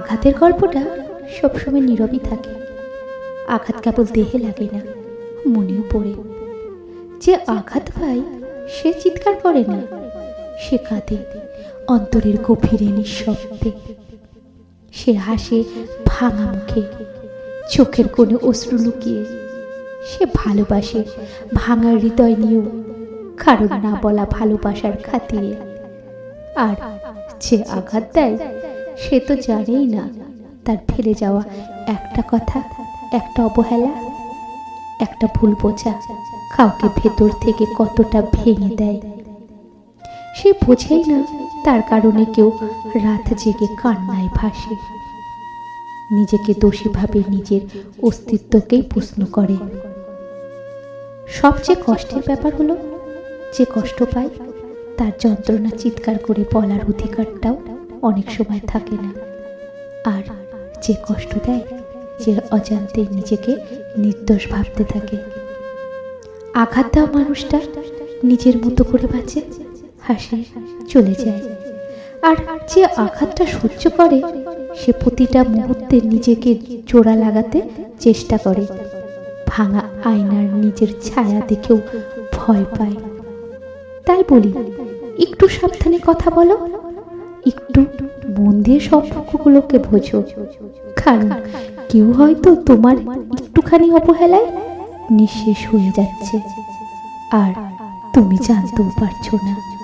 আঘাতের গল্পটা সবসময় নীরবই থাকে। আঘাত কেবল দেহে লাগে না, মনেও পড়ে। যে আঘাত পায়, সে চিৎকার করে না, সে কাঁদে অন্তরের গভীরে নিঃশব্দে। সে হাসে ভাঙা মুখে, চোখের কোণে অশ্রু লুকিয়ে। সে ভালোবাসে ভাঙা হৃদয় নিয়েও, কারণ না বলা ভালোবাসার খাতিরে। আর যে আঘাত দেয় সে তো জানেই না। তার ফেলে যাওয়া একটা কথা, একটা অবহেলা, একটা ভুল বোঝা কাউকে ভেতর থেকে কতটা ভেঙে দেয়। সে বোঝেই না তার কারণে কেউ রাত জেগে কান্নায় ভাসে। নিজেকে দোষী ভাবে নিজের অস্তিত্বকেই প্রশ্ন করে। সবচেয়ে কষ্টের ব্যাপার হলো, যে কষ্ট পায়, তার যন্ত্রণা চিৎকার করে বলার অধিকারটাও অনেক সময় থাকে না। আর যে কষ্ট দেয়, যে অজান্তে নিজেকে নির্দোষ ভাবতে থাকে। আঘাত দেওয়া মানুষটা নিজের মতো করে বাঁচে, হাসে চলে যায়। আর যে আঘাতটা সহ্য করে, সে প্রতিটা মুহূর্তে নিজেকে জোড়া লাগাতে চেষ্টা করে। ভাঙা আয়নার নিজের ছায়া দেখেও ভয় পায়। তাই বলি, একটু সাবধানে কথা বলো। একটু মন দিয়ে সম্পর্কগুলোকে বোঝো। কারণ কেউ হয়তো তোমার একটুখানি অবহেলায় নিঃশেষ হয়ে যাচ্ছে। আর তুমি জানতেও পারছ না।